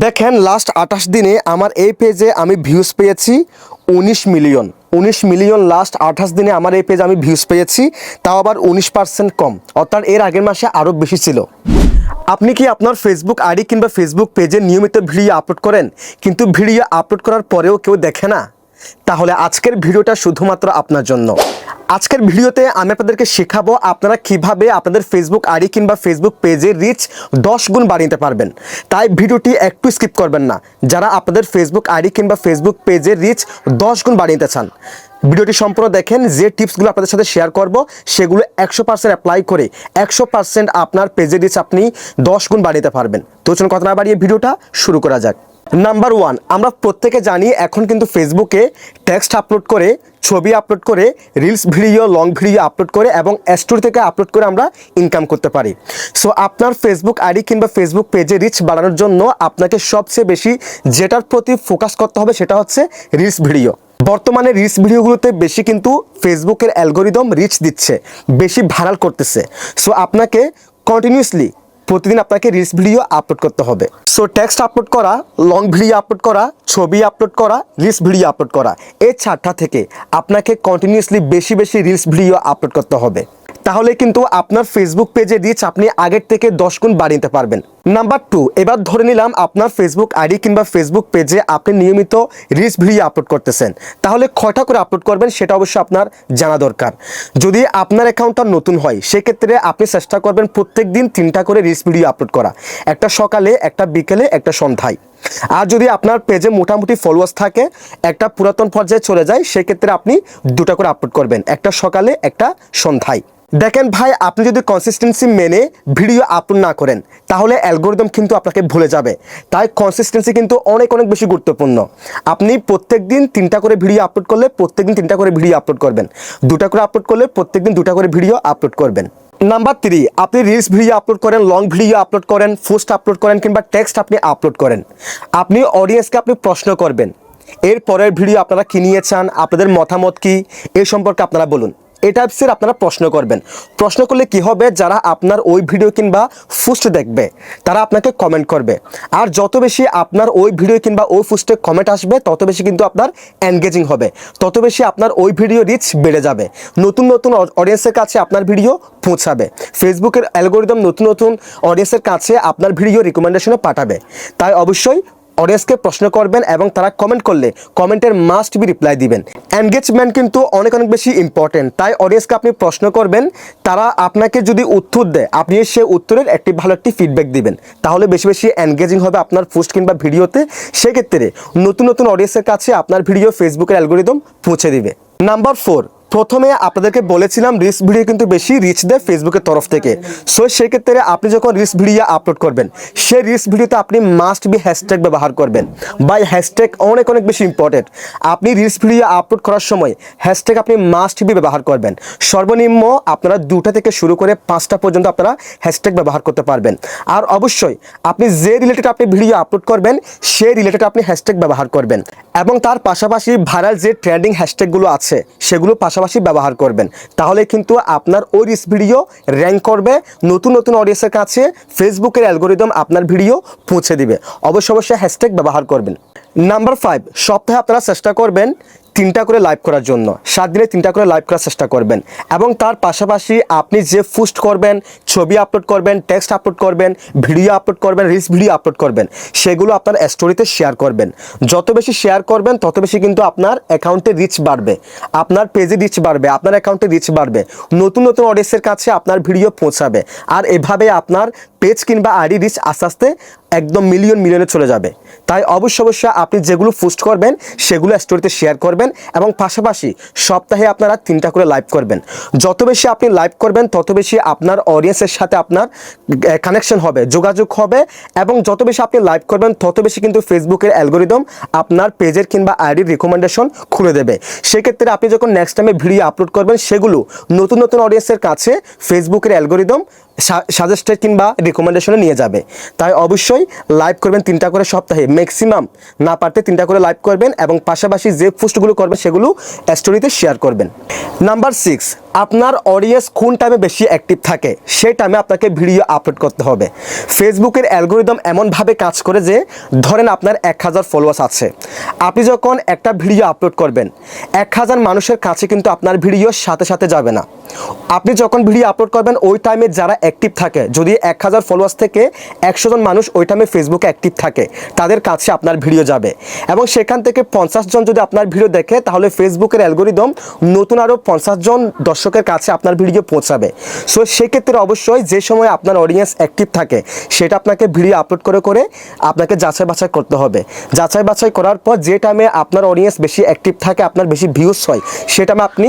দেখেন লাস্ট আঠাশ দিনে আমার এই পেজে আমি ভিউজ পেয়েছি উনিশ মিলিয়ন উনিশ মিলিয়ন লাস্ট আঠাশ দিনে আমার এই পেজে আমি ভিউজ পেয়েছি, তাও আবার উনিশ পার্সেন্ট কম। অর্থাৎ এর আগের মাসে আরও বেশি ছিল। আপনি কি আপনার ফেসবুক আইডি কিংবা ফেসবুক পেজে নিয়মিত ভিডিও আপলোড করেন? কিন্তু ভিডিও আপলোড করার পরেও কেউ দেখে না? তাহলে আজকের ভিডিওটা শুধুমাত্র আপনার জন্য। আজকের ভিডিওতে আমি আপনাদেরকে শেখাবো আপনারা কীভাবে আপনাদের ফেসবুক আইডি কিংবা ফেসবুক পেজে রিচ দশ গুণ বাড়িয়ে পারবেন। তাই ভিডিওটি একটু স্কিপ করবেন না। যারা আপনাদের ফেসবুক আইডি কিংবা ফেসবুক পেজে রিচ দশ গুণ বাড়িয়ে চান, ভিডিওটি সম্পূর্ণ দেখেন, যে টিপসগুলো আপনাদের সাথে শেয়ার করব, সেগুলো একশো পার্সেন্ট অ্যাপ্লাই করে একশো পার্সেন্ট আপনার পেজে রিচ আপনি দশ গুণ বাড়িয়ে পারবেন। তো চলুন কথা না বাড়িয়ে ভিডিওটা শুরু করা যাক। নাম্বার ওয়ান আমরা প্রত্যেকে জানি এখন কিন্তু ফেসবুকে টেক্সট আপলোড করে, ছবি আপলোড করে reels video long video upload করে এবং স্টোরি থেকে আপলোড করে আমরা ইনকাম করতে পারি। সো আপনার ফেসবুক আইডি কিংবা ফেসবুক পেজে রিচ বাড়ানোর জন্য আপনাকে সবচেয়ে বেশি যেটার প্রতি ফোকাস করতে হবে সেটা হচ্ছে রিলস ভিডিও বর্তমানে রিলস ভিডিওগুলোতে বেশি কিন্তু ফেসবুকের অ্যালগোরিদম রিচ দিচ্ছে, বেশি ভাইরাল করতেছে। সো আপনাকে কন্টিনিউসলি প্রতিদিন আপনাকে রিলস ভিডিও আপলোড করতে হবে। সো টেক্সট আপলোড করা লং ভিডিও আপলোড করা, ছবি আপলোড করা রিলস ভিডিও আপলোড করা এই চারটা থেকে আপনাকে কন্টিনিউসলি বেশি বেশি রিলস ভিডিও আপলোড করতে হবে। তাহলে কিন্তু আপনার ফেসবুক পেজে রিচ আপনি আগের থেকে দশ গুণ বাড়িয়ে নিতে পারবেন। নাম্বার টু এবার ধরে নিলাম আপনার ফেসবুক আইডি কিংবা ফেসবুক পেজে আপনি নিয়মিত রিলস ভিডিও আপলোড করতেছেন। তাহলে কয়টা করে আপলোড করবেন সেটা অবশ্যই আপনার জানা দরকার। যদি আপনার অ্যাকাউন্টটা নতুন হয়, সেক্ষেত্রে আপনি চেষ্টা করবেন প্রত্যেক দিন তিনটা করে রিলস ভিডিও আপলোড করা। একটা সকালে, একটা বিকেলে, একটা সন্ধ্যায়। আর যদি আপনার পেজে মোটামুটি ফলোয়ার্স থাকে, একটা পুরাতন পর্যায়ে চলে যায়, সেক্ষেত্রে আপনি দুটা করে আপলোড করবেন। একটা সকালে, একটা সন্ধ্যায়। দেখেন ভাই, আপনি যদি কনসিস্টেন্সি মেনে ভিডিও আপলোড না করেন, তাহলে অ্যালগোরিদম কিন্তু আপনাকে ভুলে যাবে। তাই কনসিস্টেন্সি কিন্তু অনেক অনেক বেশি গুরুত্বপূর্ণ। আপনি প্রত্যেক দিন তিনটা করে ভিডিও আপলোড করলে প্রত্যেক দিন তিনটা করে ভিডিও আপলোড করবেন। দুটা করে আপলোড করলে প্রত্যেক দিন দুটা করে ভিডিও আপলোড করবেন। নাম্বার থ্রি আপনি রিলস ভিডিও আপলোড করেন লং ভিডিও আপলোড করেন পোস্ট আপলোড করেন, কিংবা টেক্সট আপনি আপলোড করেন। আপনি অডিয়েন্সকে আপনি প্রশ্ন করবেন। এর পরের ভিডিও আপনারা কি নিয়ে চান, আপনাদের মতামত কি এই সম্পর্কে আপনারা বলুন। এই টাইপসের আপনারা প্রশ্ন করবেন। প্রশ্ন করলে কি হবে? যারা আপনার ওই ভিডিও কিংবা ফুস্ট দেখবে, তারা আপনাকে কমেন্ট করবে। আর যত বেশি আপনার ওই ভিডিও কিংবা ওই ফুস্টে কমেন্ট আসবে, তত বেশি কিন্তু আপনার এনগেজিং হবে। তত বেশি আপনার ওই ভিডিও রিচ বেড়ে যাবে। নতুন নতুন অডিয়েন্সের কাছে আপনার ভিডিও পৌঁছাবে। ফেসবুকের অ্যালগোরিদম নতুন নতুন অডিয়েন্সের কাছে আপনার ভিডিও রিকমেন্ডেশনে পাঠাবে। তাই অবশ্যই অডিয়েন্সকে প্রশ্ন করবেন এবং তারা কমেন্ট করলে কমেন্টের মাস্ট বি রিপ্লাই দিবেন। এনগেজমেন্ট কিন্তু অনেক অনেক বেশি ইম্পর্টেন্ট তাই অডিয়েন্সকে আপনি প্রশ্ন করবেন, তারা আপনাকে যদি উত্তর দেয়, আপনি সে উত্তরের একটি ভালো একটি ফিডব্যাক দিবেন। তাহলে বেশি বেশি এনগেজিং হবে আপনার পোস্ট কিংবা ভিডিওতে। সেক্ষেত্রে নতুন নতুন অডিয়েন্সের কাছে আপনার ভিডিও ফেসবুকের অ্যালগোরিদম পৌঁছে দিবে। নাম্বার ফোর প্রথমে আপনাদেরকে বলেছিলাম রিলস ভিডিও কিন্তু বেশি রিচ দেয় ফেসবুকের তরফ থেকে। সো সেক্ষেত্রে আপনি যখন রিলস ভিডিও আপলোড করবেন, সেই রিলস ভিডিওতে আপনি মাস্ট বি হ্যাশট্যাগ ব্যবহার করবেন। বাই হ্যাশট্যাগ অনেক অনেক বেশি ইম্পর্টেন্ট আপনি রিলস ভিডিও আপলোড করার সময় হ্যাশট্যাগ আপনি মাস্ট বি ব্যবহার করবেন। সর্বনিম্ন আপনারা দুটা থেকে শুরু করে পাঁচটা পর্যন্ত আপনারা হ্যাশট্যাগ ব্যবহার করতে পারবেন। আর অবশ্যই আপনি যে রিলেটেড আপনি ভিডিও আপলোড করবেন, সেই রিলেটেড আপনি হ্যাশট্যাগ ব্যবহার করবেন। এবং তার পাশাপাশি ভাইরাল যে ট্রেন্ডিং হ্যাশট্যাগুলো আছে, সেগুলো পাশাপাশি ব্যবহার করবেন। তাহলে কিন্তু আপনার ওই রিস ভিডিও র্যাঙ্ক করবে, নতুন নতুন অডিয়েন্সের কাছে ফেসবুকের অ্যালগোরিদম আপনার ভিডিও পৌঁছে দিবে। অবশ্য অবশ্যই হ্যাশট্যাগ ব্যবহার করবেন। নাম্বার ফাইভ সপ্তাহে আপনারা চেষ্টা করবেন তিনটা করে লাইভ করার জন্য। সাত দিনে তিনটা করে লাইভ করার চেষ্টা করবেন। এবং তার পাশাপাশি আপনি যে পোস্ট করবেন, ছবি আপলোড করবেন টেক্সট আপলোড করবেন ভিডিও আপলোড করবেন রিলস ভিডিও আপলোড করবেন, সেগুলো আপনার স্টোরিতে শেয়ার করবেন। যত বেশি শেয়ার করবেন, তত বেশি কিন্তু আপনার অ্যাকাউন্টে রিচ বাড়বে। আপনার পেজে রিচ বাড়বে, আপনার অ্যাকাউন্টে রিচ বাড়বে। নতুন নতুন অডিয়েন্সের কাছে আপনার ভিডিও পৌঁছাবে। আর এভাবে আপনার পেজ কিংবা আইডি রিচ আস্তে আস্তে একদম মিলিয়ন মিলিয়নে চলে যাবে। তাই অবশ্য অবশ্যই আপনি যেগুলো পোস্ট করবেন, সেগুলো স্টোরিতে শেয়ার করবেন এবং পাশাপাশি সপ্তাহে আপনারা তিনটা করে লাইভ করবেন। যত বেশি আপনি লাইভ করবেন, তত বেশি আপনার অডিয়েন্সের সাথে আপনার কানেকশন হবে, যোগাযোগ হবে এবং যত বেশি আপনি লাইভ করবেন, তত বেশি কিন্তু ফেসবুকের অ্যালগোরিদম আপনার পেজের কিংবা আইডির রিকমেন্ডেশন খুলে দেবে। সেক্ষেত্রে আপনি যখন নেক্সট টাইমে ভিডিও আপলোড করবেন, সেগুলো নতুন নতুন অডিয়েন্সের কাছে ফেসবুকের অ্যালগোরিদম সাজেস্টেড কিংবা রেকমেন্ডেশনে নিয়ে যাবে। তাই অবশ্যই লাইভ করবেন তিনটা করে সপ্তাহে। ম্যাক্সিমাম না পারতে তিনটা করে লাইভ করবেন এবং পাশাপাশি যে পোস্টগুলো করবেন সেগুলো স্টোরিতে শেয়ার করবেন। নাম্বার সিক্স আপনার অডিয়েন্স কোন টাইমে বেশি অ্যাক্টিভ থাকে, সেই টাইমে আপনাকে ভিডিও আপলোড করতে হবে। ফেসবুকের অ্যালগোরিদম এমনভাবে কাজ করে যে, ধরেন আপনার এক হাজার ফলোয়ার্স আছে। আপনি যখন একটা ভিডিও আপলোড করবেন, এক হাজার মানুষের কাছে কিন্তু আপনার ভিডিও সাথে সাথে যাবে না। আপনি যখন ভিডিও আপলোড করবেন, ওই টাইমে যারা অ্যাক্টিভ থাকে, যদি এক হাজার ফলোয়ার্স থেকে একশো জন মানুষ ওই টাইমে ফেসবুকে অ্যাক্টিভ থাকে, তাদের কাছে আপনার ভিডিও যাবে। এবং সেখান থেকে পঞ্চাশ জন যদি আপনার ভিডিও দেখে, তাহলে ফেসবুকের অ্যালগোরিদম নতুন আরও পঞ্চাশ জন দর্শকের কাছে আপনার ভিডিও পৌঁছাবে। সো সেক্ষেত্রে অবশ্যই যে সময় আপনার অডিয়েন্স অ্যাক্টিভ থাকে, সেটা আপনাকে ভিডিও আপলোড করে করে আপনাকে যাচাই বাছাই করতে হবে। যাচাই বাছাই করার পর যে টাইমে আপনার অডিয়েন্স বেশি অ্যাক্টিভ থাকে, আপনার বেশি ভিউজ হয়, সে টাইমে আপনি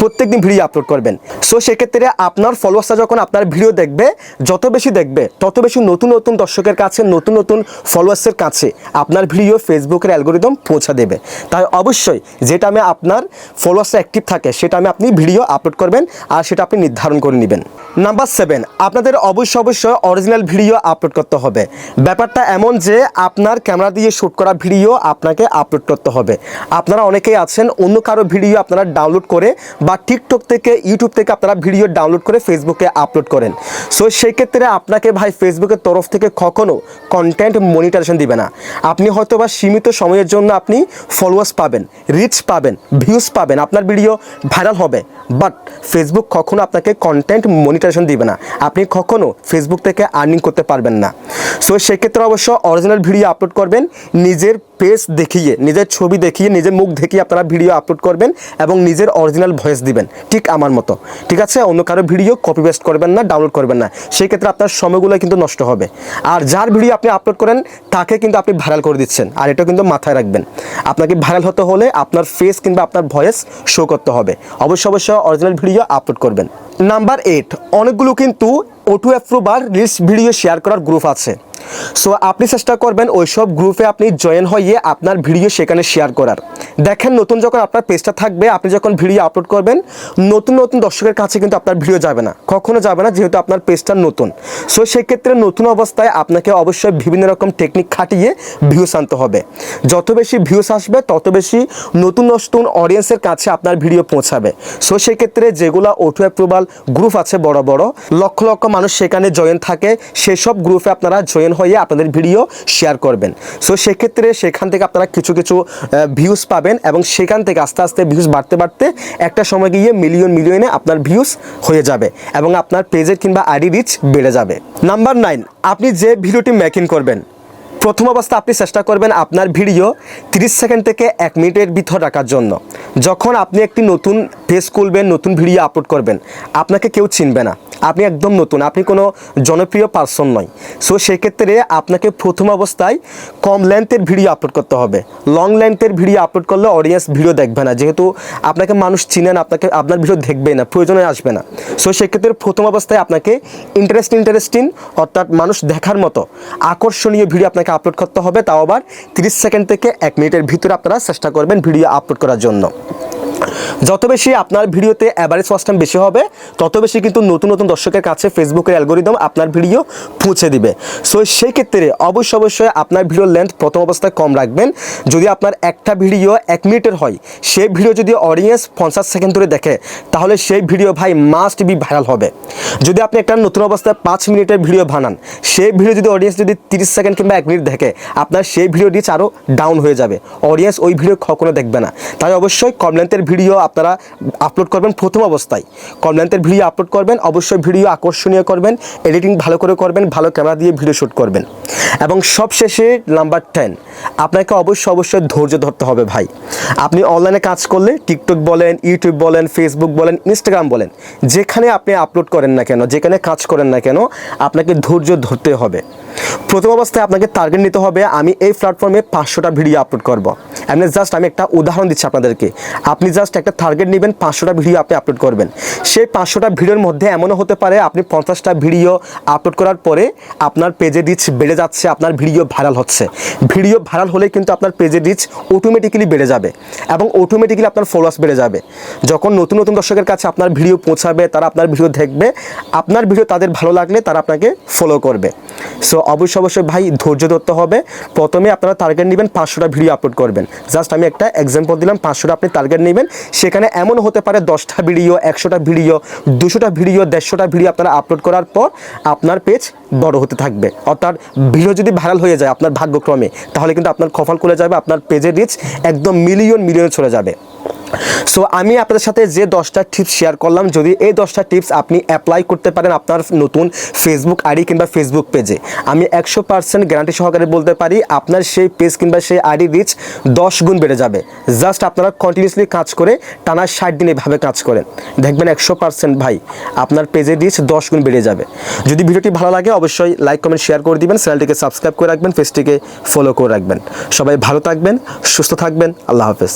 প্রত্যেকদিন ভিডিও আপলোড করবেন। সো সেক্ষেত্রে আপনার ফলোয়ার্সরা যখন আপনার ভিডিও দেখবে, যত বেশি দেখবে, তত বেশি নতুন নতুন দর্শকের কাছে, নতুন নতুন ফলোয়ার্সের কাছে আপনার ভিডিও ফেসবুকের অ্যালগোরিদম পৌঁছা দেবে। তাই অবশ্যই যে টাইমে আপনার ফলোয়ার্সরা অ্যাক্টিভ থাকে, সে টাইমে আপনি ভিডিও আপলোড করবেন আর সেটা আপনি নির্ধারণ করে নেবেন। নাম্বার সেভেন আপনাদের অবশ্যই অবশ্যই অরিজিনাল ভিডিও আপলোড করতে হবে। ব্যাপারটা এমন যে আপনার ক্যামেরা দিয়ে শ্যুট করা ভিডিও আপনাকে আপলোড করতে হবে। আপনারা অনেকেই আছেন, অন্য কারও ভিডিও আপনারা ডাউনলোড করে বা টিকটক থেকে ইউটিউব থেকে আপনারা ভিডিও ডাউনলোড করে ফেসবুকে আপলোড করেন। সো সেই ক্ষেত্রে আপনাকে ভাই ফেসবুকের তরফ থেকে কখনো কন্টেন্ট মনিটাইজেশন দিবে না। আপনি হয়তো বা সীমিত সময়ের জন্য আপনি ফলোয়ার্স পাবেন রিচ পাবেন ভিউজ পাবেন, আপনার ভিডিও ভাইরাল হবে। বাট ফেসবুক কখনো আপনাকে কন্টেন্ট মনিটাইজেশন দিবে না। আপনি কখনো ফেসবুক থেকে আর্নিং করতে পারবেন না। সো সেক্ষেত্রে অবশ্য অরিজিনাল ভিডিও আপলোড করবেন, নিজের পেজ দেখিয়ে, নিজের ছবি দেখিয়ে, নিজের মুখ দেখিয়ে আপনারা ভিডিও আপলোড করবেন এবং নিজের অরিজিনাল ভয়েস দিবেন, ঠিক আমার মতো। ঠিক আছে? অন্য কারও ভিডিও কপি পেস্ট করবেন না ডাউনলোড করবেন না। সেই ক্ষেত্রে আপনার সময়গুলো কিন্তু নষ্ট হবে। আর যার ভিডিও আপনি আপলোড করেন, তাকে কিন্তু আপনি ভাইরাল করে দিচ্ছেন। আর এটা কিন্তু মাথায় রাখবেন। আপনাকে ভাইরাল হতে হলে আপনার ফেস কিংবা আপনার ভয়েস শো করতে হবে। অবশ্যই অবশ্যই অরিজিনাল ভিডিও আপলোড করবেন। নাম্বার এইট অনেকগুলো কিন্তু auto approver reels video share করার গ্রুপ আছে। সো আপনি চেষ্টা করবেন ওইসব গ্রুপে আপনি জয়েন হয়ে আপনার ভিডিও সেখানে শেয়ার করার। দেখেন নতুন যখন আপনার পেজটা থাকবে, আপনি যখন ভিডিও আপলোড করবেন, নতুন নতুন দর্শকের কাছে কিন্তু আপনার ভিডিও যাবে না। কখনো যাবে না, যেহেতু আপনার পেজটা নতুন। সো সেক্ষেত্রে নতুন অবস্থায় আপনাকে অবশ্যই বিভিন্ন রকম টেকনিক খাটিয়ে ভিউস আনতে হবে। যত বেশি ভিউস আসবে, তত বেশি নতুন নতুন অডিয়েন্সের কাছে আপনার ভিডিও পৌঁছাবে। সো সেক্ষেত্রে যেগুলো অটো অ্যাপ্রুভাল গ্রুপ আছে বড় বড়, লক্ষ লক্ষ মানুষ সেখানে জয়েন থাকে, সেসব গ্রুপে আপনারা জয়েন হয়ে আপনাদের ভিডিও শেয়ার করবেন। সো সেক্ষেত্রে সেখান থেকে আপনারা কিছু কিছু ভিউজ পাবেন। এবং সেখান থেকে আস্তে আস্তে ভিউজ বাড়তে বাড়তে একটা সময় গিয়ে মিলিয়ন মিলিয়নে আপনার ভিউজ হয়ে যাবে এবং আপনার পেজের কিংবা আইডি রিচ বেড়ে যাবে। নাম্বার নাইন আপনি যে ভিডিওটি মেকিং করবেন প্রথম অবস্থা আপনি চেষ্টা করবেন আপনার ভিডিও 30 সেকেন্ড থেকে এক মিনিটের ভিতর রাখার জন্য। যখন আপনি একটি নতুন পেজ খুলবেন, নতুন ভিডিও আপলোড করবেন, আপনাকে কেউ চিনবে না। আপনি একদম নতুন, আপনি কোনো জনপ্রিয় পার্সন নয়। সো সেক্ষেত্রে আপনাকে প্রথম অবস্থায় কম লেন্থের ভিডিও আপলোড করতে হবে। লং লেন্থের ভিডিও আপলোড করলে অডিয়েন্স ভিডিও দেখবে না। যেহেতু আপনাকে মানুষ চিনেন আপনাকে আপনার ভিডিও দেখবে না, প্রয়োজনে আসবে না। সো সেক্ষেত্রে প্রথম অবস্থায় আপনাকে ইন্টারেস্ট ইন্টারেস্টিং অর্থাৎ মানুষ দেখার মতো আকর্ষণীয় ভিডিও আপনাকে আপলোড করতে হবে, তাও আবার তিরিশ সেকেন্ড থেকে এক মিনিটের ভিতরে আপনারা চেষ্টা করবেন ভিডিও আপলোড করার জন্য। যত বেশি আপনার ভিডিওতে অ্যাভারেজ ওয়াচ টাইম বেশি হবে, তত বেশি কিন্তু নতুন নতুন দর্শকের কাছে ফেসবুকের অ্যালগোরিদম আপনার ভিডিও পৌঁছে দিবে। সো সেই ক্ষেত্রে অবশ্যই অবশ্যই আপনার ভিডিওর লেন্থ প্রথম অবস্থায় কম রাখবেন। যদি আপনার একটা ভিডিও এক মিনিটের হয়, সেই ভিডিও যদি অডিয়েন্স পঞ্চাশ সেকেন্ড ধরে দেখে, তাহলে সেই ভিডিও ভাই মাস্ট বি ভাইরাল হবে। যদি আপনি একটা নতুন অবস্থায় পাঁচ মিনিটের ভিডিও বানান, সেই ভিডিও যদি অডিয়েন্স যদি তিরিশ সেকেন্ড কিংবা এক মিনিট দেখে, আপনার সেই ভিডিও রিচ আরও ডাউন হয়ে যাবে। অডিয়েন্স ওই ভিডিও কখনো দেখবে না। তাই অবশ্যই কম লেন্থের ভিডিও আপনারা আপলোড করবেন প্রথম অবস্থায়। কম লেন্থের ভিডিও আপলোড করবেন, অবশ্যই ভিডিও আকর্ষণীয় করবেন এডিটিং ভালো করে করবেন, ভালো ক্যামেরা দিয়ে ভিডিও শ্যুট করবেন। এবং সবশেষে নাম্বার টেন আপনাকে অবশ্যই অবশ্যই ধৈর্য ধরতে হবে ভাই। আপনি অনলাইনে কাজ করলে টিকটক বলেন ইউটিউব বলেন ফেসবুক বলেন ইনস্টাগ্রাম বলেন, যেখানে আপনি আপলোড করেন না কেন, যেখানে কাজ করেন না কেন, আপনাকে ধৈর্য ধরতে হবে। প্রথম অবস্থায় আপনাকে টার্গেট নিতে হবে, আমি এই প্ল্যাটফর্মে পাঁচশোটা ভিডিও আপলোড করব। এমনি জাস্ট আমি একটা উদাহরণ দিচ্ছি আপনাদেরকে। আপনি জাস্ট একটা টার্গেট নেবেন, পাঁচশোটা ভিডিও আপনি আপলোড করবেন। সেই পাঁচশোটা ভিডিওর মধ্যে এমনও হতে পারে, আপনি পঞ্চাশটা ভিডিও আপলোড করার পরে আপনার পেজে রিচ বেড়ে যাচ্ছে, আপনার ভিডিও ভাইরাল হচ্ছে। ভিডিও ভাইরাল হলে কিন্তু আপনার পেজে রিচ অটোমেটিক্যালি বেড়ে যাবে এবং অটোমেটিক্যালি আপনার ফলোয়ার্স বেড়ে যাবে। যখন নতুন নতুন দর্শকের কাছে আপনার ভিডিও পৌঁছাবে, তারা আপনার ভিডিও দেখবে, আপনার ভিডিও তাদের ভালো লাগলে তারা আপনাকে ফলো করবে। সো অবশ্যই অবশ্যই ভাই ধৈর্য ধরতে হবে। প্রথমে আপনারা টার্গেট নেবেন পাঁচশোটা ভিডিও আপলোড করবেন। জাস্ট আমি একটা এক্সাম্পল দিলাম, পাঁচশোটা আপনি টার্গেট নেবেন। সেখানে এমন হতে পারে দশটা ভিডিও একশোটা ভিডিও দুশোটা ভিডিও দেড়শোটা ভিডিও আপনারা আপলোড করার পর আপনার পেজ বড় হতে থাকবে। অর্থাৎ ভিডিও যদি ভাইরাল হয়ে যায় আপনার ভাগ্যক্রমে, তাহলে কিন্তু আপনার কপাল খুলে যাবে, আপনার পেজের রিচ একদম মিলিয়ন মিলিয়নে চলে যাবে। সো আমি আপনাদের সাথে যে দশটা টিপস শেয়ার করলাম, যদি এই দশটা টিপস আপনি অ্যাপ্লাই করতে পারেন আপনার নতুন ফেসবুক আইডি কিংবা ফেসবুক পেজে আমি একশো পার্সেন্ট গ্যারান্টি সহকারে বলতে পারি আপনার সেই পেজ কিংবা সেই আইডি রিচ দশ গুণ বেড়ে যাবে। জাস্ট আপনারা কন্টিনিউসলি কাজ করে টানা ষাট দিন এভাবে কাজ করেন। দেখবেন একশো পার্সেন্ট ভাই, আপনার পেজের রিচ দশ গুণ বেড়ে যাবে। যদি ভিডিওটি ভালো লাগে, অবশ্যই লাইক কমেন্ট শেয়ার করে দিবেন, চ্যানেলটিকে সাবস্ক্রাইব করে রাখবেন পেজটিকে ফলো করে রাখবেন। সবাই ভালো থাকবেন, সুস্থ থাকবেন, আল্লাহ হাফেজ।